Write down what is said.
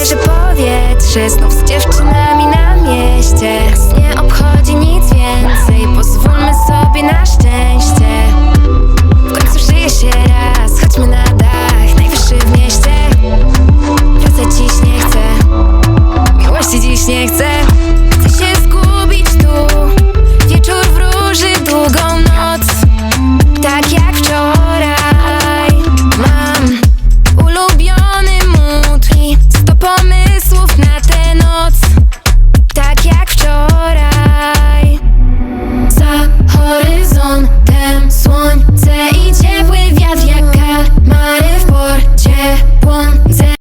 świeże powietrze Znów z dziewczynami